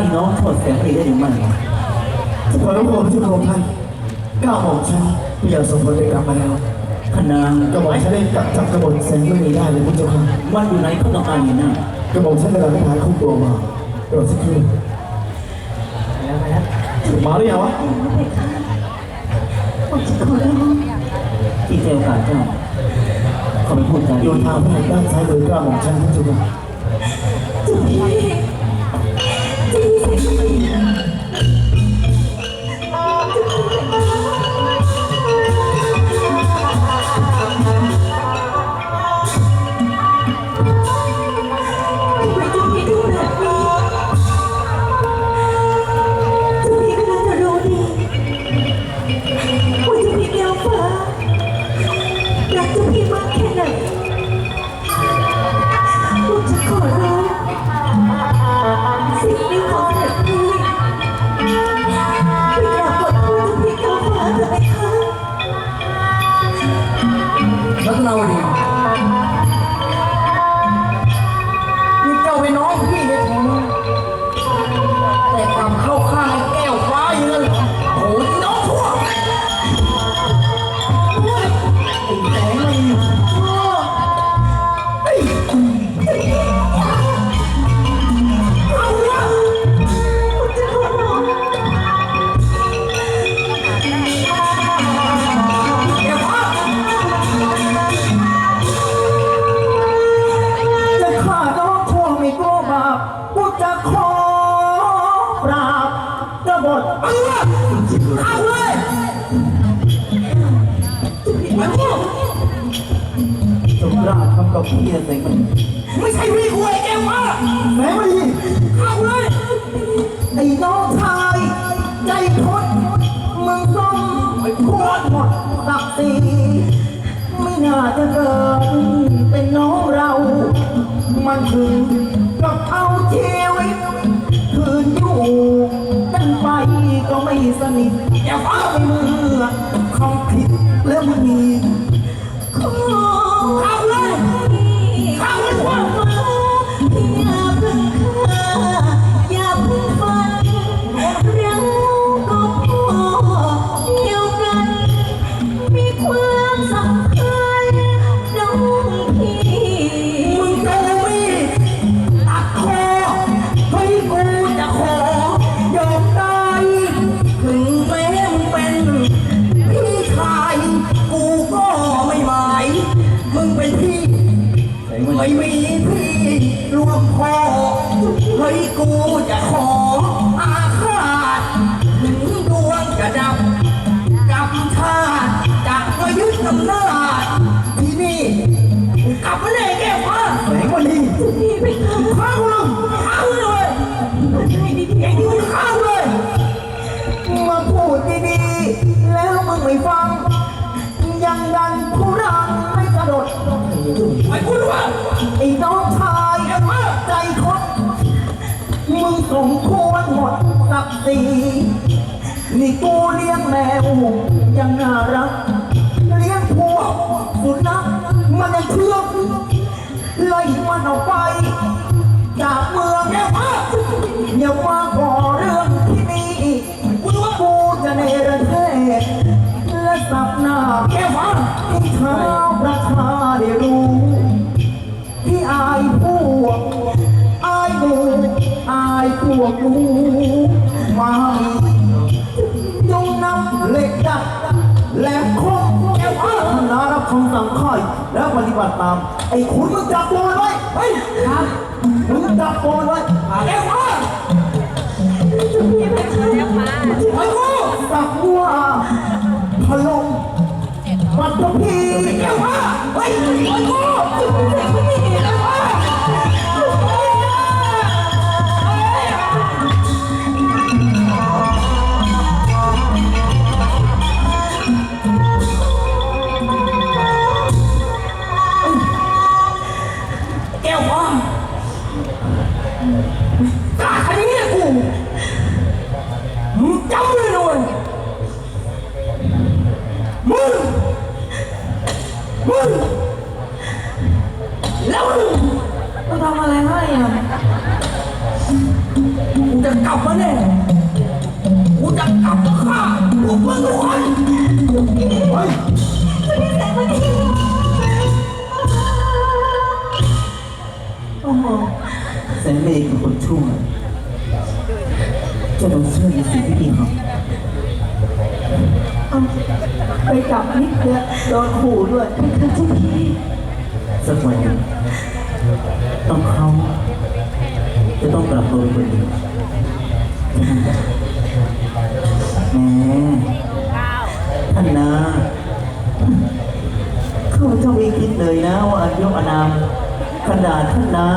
ไอ้น้องโทษแสงดีได้หรือไม่ขอรับผมที่พระองค์ท่านก้าวของฉันพยาสมบูรณ์ได้กลับมาแล้วขนางกระบอกฉันได้จับจับกระบอกแสงไม่มีได้เลยพระเจ้าค่ะวันอยู่ไหนเขาต้องการเห็นหน้ากระบอกฉันกำลังไม่าคุ้มตัวมารดสักครู่มาหรือยังวะที่เจ้าโอกาสเจ้าเขาไปพูดจาโยนทางไปด้านซ้ายโดยก้าวของฉันพระเจ้าค่ะ ไม่ หมดศักดิ์ศรีไม่น่าจะเกิดเป็นน้องเรา มันถึงกับเอาชีวิตคืนอยู่กันไปก็ไม่สนิทอย่าฟ้าไปเมื่อคำผิดแล้วมึงมีขอเข้าเลยเข้าเลยว่า สีนี่กูเลี้ยงแมวยังน่ารัก เลี้ยงพวกสุนัขมันยังเชื่องไล่มันออกไป จากเมืองเนี่ยมาอย่ามาก่อเรื่องที่นี่กูจะเนรเทศและสับหน้าแก้ฟ้าให้เท้าประชาได้รู้ ที่อายพวก อายหมูอายพวกกูมาจงนำเหล็กดัดแหลมคมแก้วฟ้านารับคำสั่งค่อย แล้วปฏิบัติตาม ไอ้ขุนมึงจับตัวมันไว้เฮ้ยครับมึงจับตัวมันไว้แก้วฟ้าพี่ไปฆ่าไอ้กูสักวัวพลงปัตตพีแก้วฟ้าเฮ้ยไอ้กู จำไว้นะเว้ยมึง มึง แล้วมึงเราทำอะไรให้อะกูจะกลับมาเนี่ยกูจะกลับมาฆ่าพวกมึงทุกคนเฮ้ยโอ้โหแสนเลคือคนชั่วเจะลงเชื่อในสิ่งที่ดีครับไปจับนิดเดียวโดนขู่ด้วยสักวันหนึ่งต้องเขาจะต้องกลับตัวเป็นคนดีแหมท่านนาข้าพเจ้าไม่คิดเลยนะว่าอายุอานามขนาดท่านนา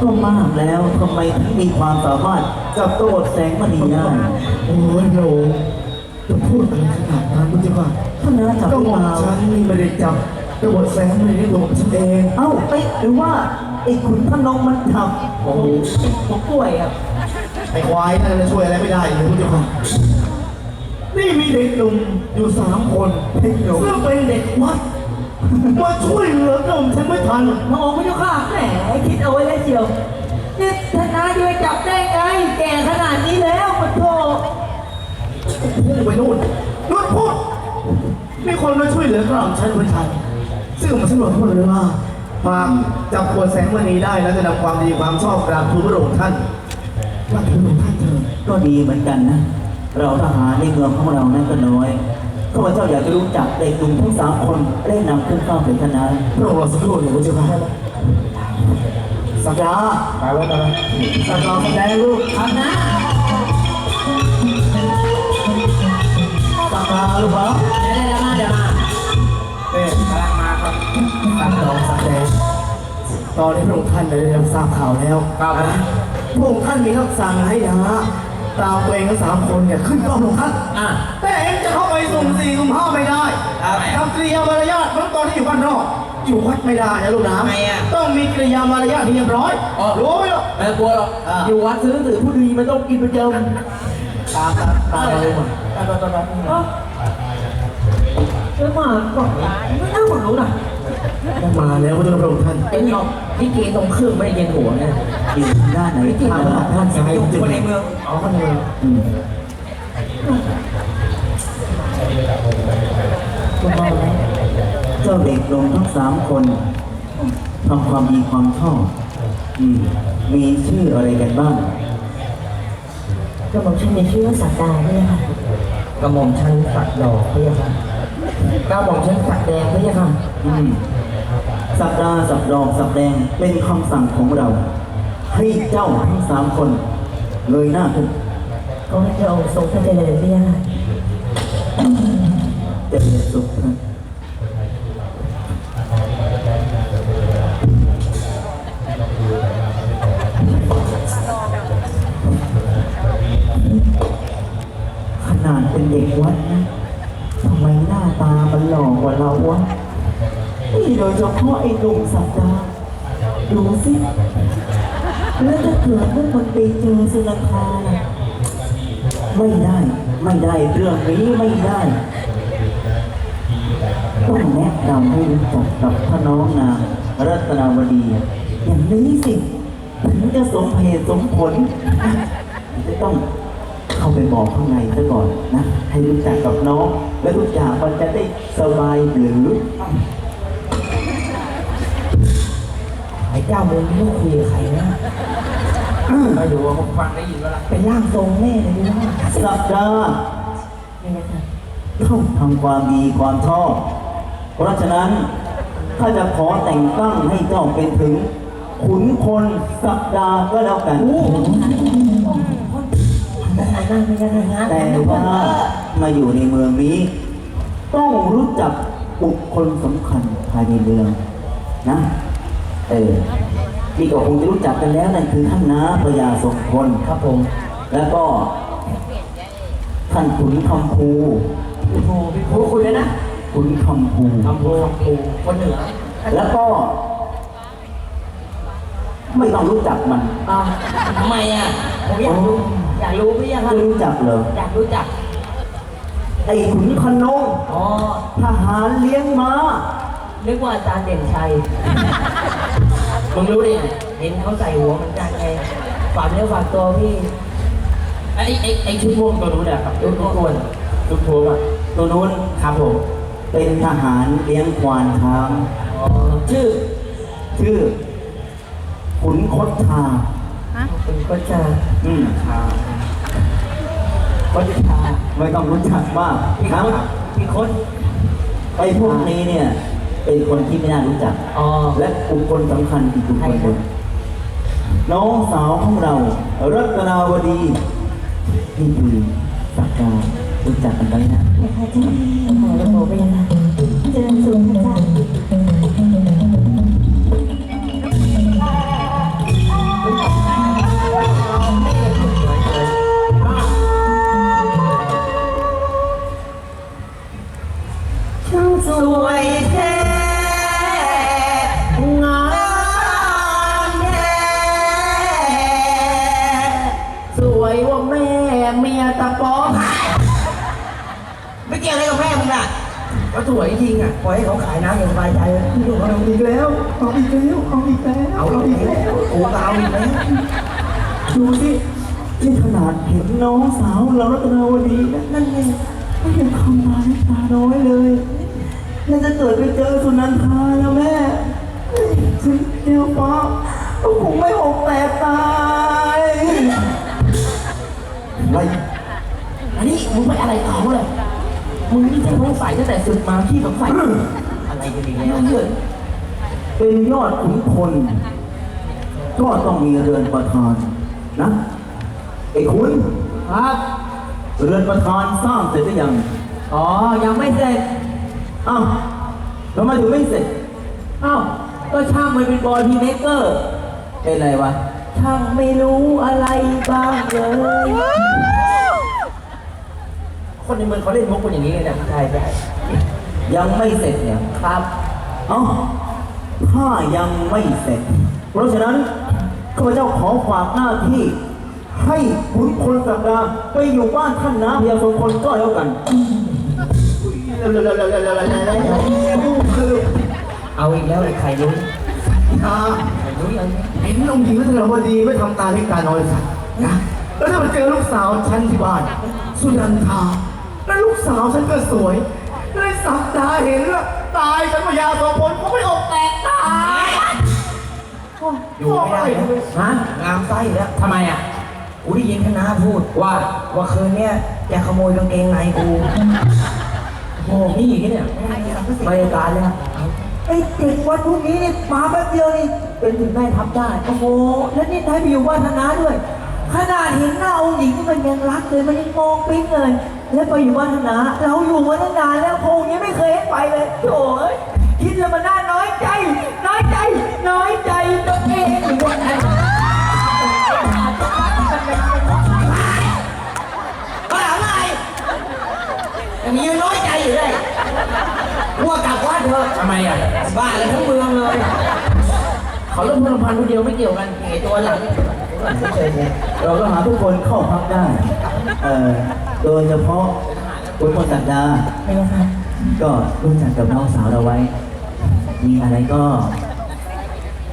ก็มากแล้วทำไมถึงมีความสามารถจับตัวแสงมณีได้โอ้ยโหนจะพูดอะไรขนาดนั้นรู้จักป่ะท่านนาจับก็หรือหมเปอล่าฉันนี่ไม่ได้จับกระบวนแสงไม่ได้ตัวฉันเองเอ้าเอ๊ะหรือว่าไอ้ขุนพนมมันทำโอ้โหผมป่วยอะไอ้ควายนั่นจะช่วยอะไรไม่ได้เลยรู้จักป่ะนี่มีเด็กหนุ่มอยู่สามคนเด็กหนุ่มซึ่งเป็นเด็กวัด มาช่วยเหลือหนุ่มฉันไม่ทันมองไม่รู้ค่ะแหมคิดเอาไว้แล้วเชียวนี่ธนาจะไปจับได้ไงแก่ขนาดนี้แล้วมันโธ่พุ่งไปนู่นนู่นพูดมีคนมาช่วยเหลือกล่อมฉันไม่ทันซึ่งมันสนุกพูดเลยว่าหากจับขวดแสงวันนี้ได้แล้วจะนำความดีความชอบกราบทูลพระองค์ท่านว่าทูลพระองค์ท่านเถิดก็ดีเหมือนกันนะ เราทหารในเมืองของเรานั้นก็น้อย ข้าพเจ้าอยากจะรู้จักเด็กหนุ่มทั้งสามคนได้นำขึ้นเฝ้าเป็นคณะพระองค์รอสักครู่หนึ่งพระเจ้าค่ะสักดาไปไว้ก่อนนะสักดาแสดงลูกทำนะสักดาลูกเหรอเดี๋ยวมาเดี๋ยวมาเอ๊ะกำลังมาครับสักดาสักแดงตอนนี้พระองค์ท่านได้รับทราบข่าวแล้วครับพระองค์ท่านมีคำสั่งให้นะ ตามตัวเองทั้งสามคนเนี่ยขึ้นกล้องพระองค์ท่านอะแต่เอ็งจะเข้าไปสุ่มสี่สุ่มห้าไม่ได้ทำกริยามารยาทเหมือนตอนที่อยู่บ้านนอกอยู่วัดไม่ได้นะลูกนะต้องมีกริยามารยาทที่เรียบร้อยรู้ไหมลูกไม่กลัวหรอกอยู่วัดซื้อหนังสือผู้ดีมันต้องกินประจำตามตามตามมาเลยหมดเอ้าเดี๋ยวมาก่อนไม่น่าหวังรู้นะ มาแล้วพระเจ้าพระองค์ท่านไอ้นี่ที่เกตรงเครื่องไม่ได้เย็นหัวเนี่ยอยู่ทางด้านไหนทางด้านด้านซ้ายคนในเมืองอ๋อคนในเมืองอืมเจ้าเด็กลงทั้งสามคนทำความดีความชอบอืมมีชื่ออะไรกันบ้างกระหม่อมฉันมีชื่อว่าสักดาพี่ค่ะกระหม่อมฉันสักดอกพี่ค่ะกระหม่อมฉันสักแดงพี่ค่ะอืม สัปดาห์สัปดอกสัปแดงเป็นคำสั่งของเรา ให้เจ้าทั้งสามคน เลยหน้าขึ้นก็ให้พระองค์ทรงพระเจริญพี่ค่ะจะเรียนสุขนะขนาดเป็นเด็กวัดนะ ดยเฉพาะไอ้หนุ่มสัปดาห์ดูสิแล้วถ้าเกิดว่ามันไปเจอสุนัขาล่ะไม่ได้ ไม่ได้เรื่องนี้ไม่ได้ต้องแนะนำให้รู้จักกับพระน้องนางรัตนาวดี อย่างนี้สิถึงจะสมเหตุสมผลจะต้องเข้าไปบอกข้างในซะก่อนนะ ให้รู้จักกับน้อง และทุกอย่างมันจะได้สบายหรือ เจ้ามึงไม่คุยกับใครนะ ไม่ดูว่าผมฟังได้ยินแล้วล่ะเป็นร่างทรงแน่เลยดูว่าสัปดาห์นี่นะคะต้องทำความดีความชอบ เพราะฉะนั้นถ้าจะขอแต่งตั้งให้เจ้าเป็นถึง ขุนพลสัปดาห์ก็แล้วกันนั่งนั่งไม่ได้นะแต่ว่ามาอยู่ในเมืองนี้ ต้องรู้จักบุคคลสำคัญภายในเมืองนะ เออที่ก็คงจะรู้จักกันแล้วนั่นคือท่านน้าพระยาสมพลครับผม แล้วก็ ท่านขุนคำภูพี่โทพี่โทคุยเลยนะขุนคำภูคำโพคำโพคนเหนือแล้วก็ ไม่ต้องรู้จักมันอ่าทำไมอะผมอยากรู้อยากรู้พี่ยังไม่รู้จักเลยอยากรู้จักไอ้ขุนพนงอ๋อทหารเลี้ยงม้า นึกว่าอาจารย์เด่นชัย มึงรู้ดิเห็นเขาใส่หัวเหมือนกันไงฝากเนื้อฝากตัวพี่ ไอ้ไอ้ไอ้ชุดม่วงตัวนู้นอะครับชุดม่วงชุดโทมอะตัวนู้นครับผมเป็นทหารเลี้ยงควานช้างอ๋อชื่อ ชื่อ ขุนคดชาคุณก็จะอืมชาคดชาไม่ต้องรู้จักมากพี่คครับนพี่คนไอ้พวกนี้เนี่ย เป็นคนที่ไม่น่ารู้จัก อ๋อ และบุคคลสำคัญอีกบุคคลหนึ่งน้องสาวของเรา รัตนาวดีนี่คือสักดารู้จักกันไหมนะ นะคะเจ้าโอ้โหโอ้โหเป็นยังไงเจริญสุขนะจ๊ะ ปล่อยให้เขาขายน้ำอย่างสบายใจเลยเอาอีกแล้วเอาอีกแล้วเอาอีกแล้วเอาอีกแล้วกูก็เอาอีกแล้วดูสิที่ขนาดเห็นน้องสาวเรารัตนาวดีนะนั่นไงไม่ยังคำมาน้ำตาน้อยเลยแล้วจะเกิดไปเจอสุนันทาแล้วแม่ถึงเดียวฟ้าก็คงไม่หกแตกตายอะไรอันนี้มึงไม่อะไรต่อเลย มึงนี่จะสงสัยตั้งแต่ศึกมาที่สงสัยอะไรกันอีกแล้วเยอะเป็นยอดขุนพลก็ต้องมีเรือนประธานนะไอ้คุณครับ เรือนประธานสร้างเสร็จหรือยังอ๋อยังไม่เสร็จอ้าวทำไมถึงไม่เสร็จอ้าวก็ช่างมันเป็นบอยพีเมเกอร์เป็นไรวะช่างไม่รู้อะไรบ้างเลย คนในเมืองเขาเล่นมุกกันอย่างนี้เลยนะใช่ใช่ยังไม่เสร็จเนี่ยครับ เอ้าถ้ายังไม่เสร็จ เพราะฉะนั้นข้าพเจ้าขอฝากหน้าที่ ให้ขุนพลสักดาไปอยู่บ้านท่านนะเพียงสองคนก็แล้วกัน เอาอีกแล้วเลยใครรู้อ่าใครรู้ยังเห็นองค์หญิงรัตนาวดีไม่ทำตาเล็กตาน้อยสักนะแล้วถ้ามาเจอลูกสาวฉันที่บ้าน สุนันทา แล้วลูกสาวฉันก็สวยเลยสักตาเห็นว่าตายกันมายาสองคนเขาไม่ออกแตกตายอยู่ไม่ได้นะฮะงามไส้แล้วทำไมอะกูได้ยินคณะพูดว่าว่าคืนเนี้ยจะขโมยกางเกงในกูโอ้โหนี่อย่างนี้เนี่ยไม่ได้การเลยครับไอ้เด็กวันพรุ่งนี้นี่มาแป๊บเดียวนี่เป็นถึงแม่ทัพได้โอ้โหแล้วนี่ให้ไปอยู่บ้านธนาด้วย ขนาดเห็นหน้าองค์หญิงนี่มันยังรักเลยมันยังมองปิ๊งเลย แล้วไปอยู่บ้านธนาเราอยู่มาตั้งนานแล้วพงยังไม่เคยให้ไปเลยโถ่เอ้ยคิดแล้วมันน่าน้อยใจ น้อยใจ น้อยใจตัวเองอยู่ว่าไงบ้าไงยังยืนน้อยใจอยู่เลยวัวกลับวัดเถอะทำไมอะบ้าเลยทั้งเมืองเลย เขาเริ่มพลพันคนเดียวไม่เกี่ยวกันไอตัวหลังเฉยๆเราก็หาทุกคนเข้าพักได้ เอ่อโดยเฉพาะคุณพลสักดาเป็นยังไงก็รู้จักกับน้องสาวเราไว้ มีอะไรก็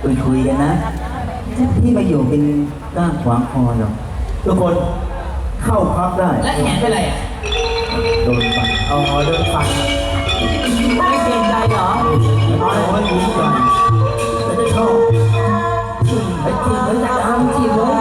คุยคุยๆกันนะ ที่มาอยู่เป็นก้างขวางคอหรอกทุกคนเข้าพักได้ แล้วแขนเป็นไรอะ โดนฟันอ๋อโดนฟันไม่เกรงใจเหรอเอาไว้ดูกันจะได้ชอบไอ้จีบมันจะทำจีบเล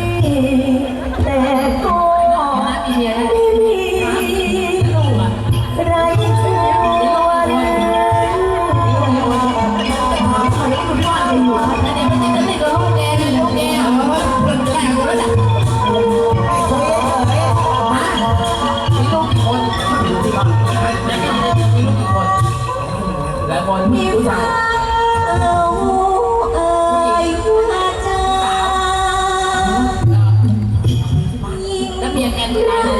ยแกดูไง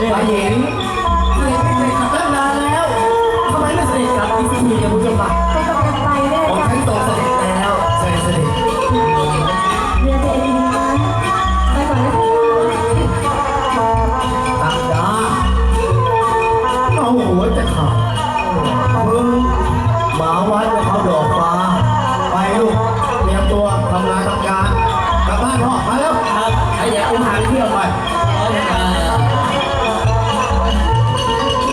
ฝ่ายหญิงเสด็จไปขับตั้งนานแล้วทำไมไม่เสด็จกลับที่ทีเดียวคุณจงมา